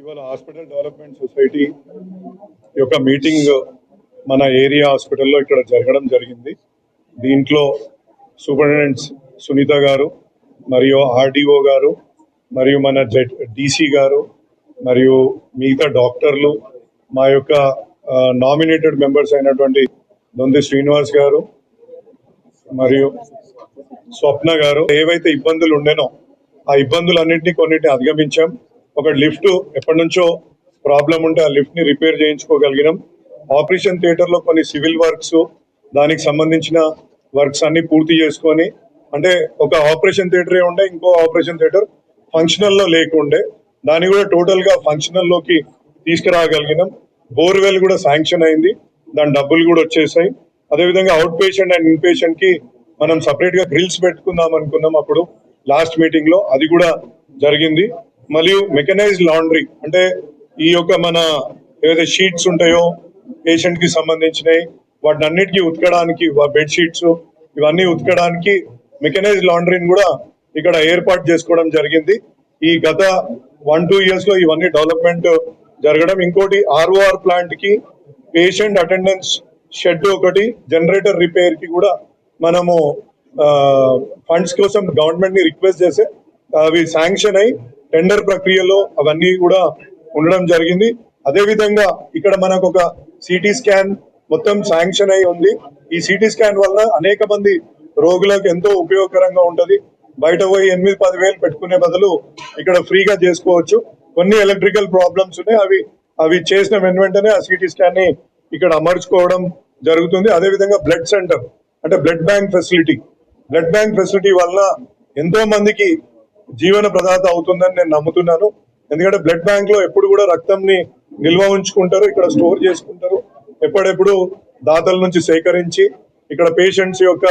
ఇవాళ hospital development society యొక్క meeting మన ఏరియా హాస్పిటల్లో ఇక్కడ జరగడం జరిగింది. దీంట్లో సూపరింటెండెంట్ సునీత గారు మరియు ఆర్డీఓ గారు మరియు మన జెడ్ డీసీ గారు మరియు మిగతా డాక్టర్లు మా యొక్క నామినేటెడ్ మెంబర్స్ అయినటువంటి దొంది శ్రీనివాస్ గారు మరియు స్వప్న గారు. ఏవైతే ఇబ్బందులు ఉండేనో ఆ ఇబ్బందులన్నింటినీ కొన్నిటిని అధిగమించాం. ఒక లిఫ్ట్ ఎప్పటి నుంచో ప్రాబ్లం ఉంటే ఆ లిఫ్ట్ని రిపేర్ చేయించుకోగలిగినాం. ఆపరేషన్ థియేటర్లో కొన్ని సివిల్ వర్క్స్ దానికి సంబంధించిన వర్క్స్ అన్ని పూర్తి చేసుకొని అంటే ఒక ఆపరేషన్ థియేటరే ఉండే ఇంకో ఆపరేషన్ థియేటర్ ఫంక్షనల్లో లేకుండే దాన్ని కూడా టోటల్గా ఫంక్షనల్లోకి తీసుకురాగలిగినాం. బోర్వెల్ కూడా శాంక్షన్ అయింది దాని డబ్బులు కూడా వచ్చేసాయి. అదేవిధంగా అవుట్ పేషెంట్ అండ్ ఇన్ పేషెంట్కి మనం సపరేట్గా గ్రిల్స్ పెట్టుకుందాం అనుకున్నాం అప్పుడు లాస్ట్ మీటింగ్లో అది కూడా జరిగింది. మరియు మెకనైజ్డ్ లాండ్రీ అంటే ఈ యొక్క మన ఏదైతే షీట్స్ ఉంటాయో పేషెంట్కి సంబంధించినవి వాటిని అన్నిటికీ ఉతకడానికి బెడ్ షీట్స్ ఇవన్నీ ఉతకడానికి మెకనైజ్డ్ లాండ్రీని కూడా ఇక్కడ ఏర్పాటు చేసుకోవడం జరిగింది. ఈ గత వన్ టూ ఇయర్స్లో ఇవన్నీ డెవలప్మెంట్ జరగడం. ఇంకోటి ఆర్ఓఆర్ ప్లాంట్కి పేషెంట్ అటెండెన్స్ షెడ్ ఒకటి జనరేటర్ రిపేర్కి కూడా మనము ఫండ్స్ కోసం గవర్నమెంట్ని రిక్వెస్ట్ చేస్తే అవి శాంక్షన్ అయి టెండర్ ప్రక్రియలో అవన్నీ కూడా ఉండడం జరిగింది. అదేవిధంగా ఇక్కడ మనకు ఒక సిటీ స్కాన్ మొత్తం శాంక్షన్ అయి ఉంది. ఈ సిటీ స్కాన్ వల్ల అనేక మంది రోగులకు ఎంతో ఉపయోగకరంగా ఉంటది. బయట పోయి ఎనిమిది పది వేలు పెట్టుకునే బదులు ఇక్కడ ఫ్రీగా చేసుకోవచ్చు. కొన్ని ఎలక్ట్రికల్ ప్రాబ్లమ్స్ ఉన్నాయి. అవి అవి చేసిన వెను వెంటనే ఆ సిటీ స్కాన్ని ఇక్కడ అమర్చుకోవడం జరుగుతుంది. అదే విధంగా బ్లడ్ సెంటర్ అంటే blood bank facility. Blood bank facility వల్ల ఎంతో మందికి జీవన ప్రదాత అవుతుందని నేను నమ్ముతున్నాను. ఎందుకంటే బ్లడ్ బ్యాంక్లో ఎప్పుడు కూడా రక్తంని నిల్వ ఉంచుకుంటారు ఇక్కడ స్టోర్ చేసుకుంటారు. ఎప్పుడెప్పుడు దాతల నుంచి సేకరించి ఇక్కడ పేషెంట్స్ యొక్క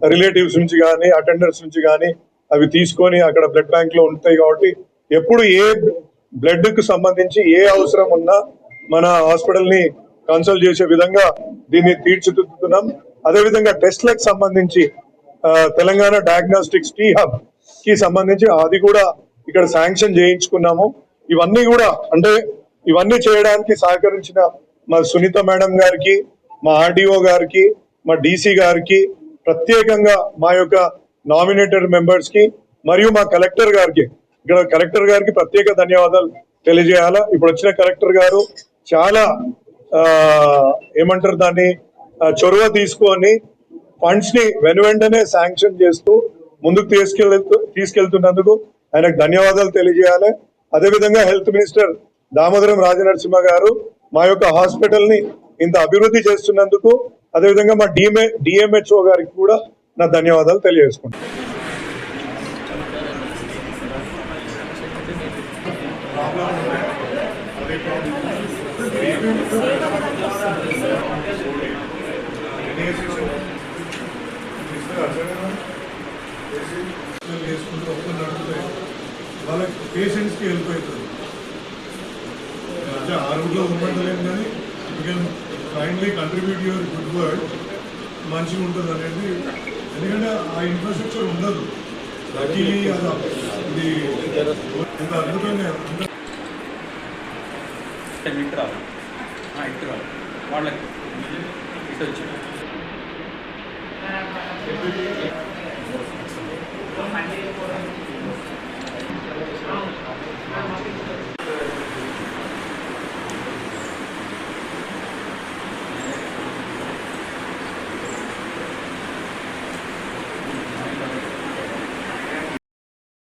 రిలేటివ్స్ నుంచి కానీ అటెండర్స్ నుంచి కానీ అవి తీసుకొని అక్కడ బ్లడ్ బ్యాంక్లో ఉంటాయి కాబట్టి ఎప్పుడు ఏ బ్లడ్కు సంబంధించి ఏ అవసరం ఉన్నా మన హాస్పిటల్ని కన్సల్ట్ చేసే విధంగా దీన్ని తీర్చిదిద్దుతున్నాం. అదే విధంగా టెస్ట్లకు సంబంధించి తెలంగాణ డయాగ్నోస్టిక్స్ టీ హబ్ కి సంబంధించి అది కూడా ఇక్కడ శాంక్షన్ చేయించుకున్నాము. ఇవన్నీ కూడా అంటే ఇవన్నీ చేయడానికి సహకరించిన మా సునీత మేడం గారికి మా ఆర్డీఓ గారికి మా డీసీ గారికి ప్రత్యేకంగా మా యొక్క నామినేటెడ్ మెంబర్స్కి మరియు మా కలెక్టర్ గారికి. ఇక్కడ కలెక్టర్ గారికి ప్రత్యేక ధన్యవాదాలు తెలియజేయాలా? ఇప్పుడు వచ్చిన కలెక్టర్ గారు చాలా ఏమంటారు దాన్ని? చొరవ తీసుకొని ఫండ్స్ని వెను వెంటనే శాంక్షన్ చేస్తూ ముందుకు తీసుకెళ్తూ తీసుకెళ్తున్నందుకు ఆయనకు ధన్యవాదాలు తెలియజేయాలి. అదేవిధంగా హెల్త్ మినిస్టర్ దామోదరం రాజనరసింహ గారు మా యొక్క హాస్పిటల్ని ఇంత అభివృద్ధి చేస్తున్నందుకు అదేవిధంగా మా డిఎంఏ డిఎంహెచ్ఓ గారికి కూడా నా ధన్యవాదాలు తెలియజేసుకుంటాను చేసుకుంటూ ఒక్క నడుపుతాయి వాళ్ళకి పేషెంట్స్కి వెళ్ళిపోతుంది మధ్య ఆ రూట్లో ఉండలేము కానీ you can kindly contribute your good word మంచిగా ఉంటుంది అనేది ఎందుకంటే ఆ ఇన్ఫ్రాస్ట్రక్చర్ ఉండదు. లక్కీలీ అది ఇది ఇంత అద్భుతంగా ఇటు ఇటు రావాలి ఆ, ఇటు రావాలి వాళ్ళకి ఇటు వచ్చి. compañeros.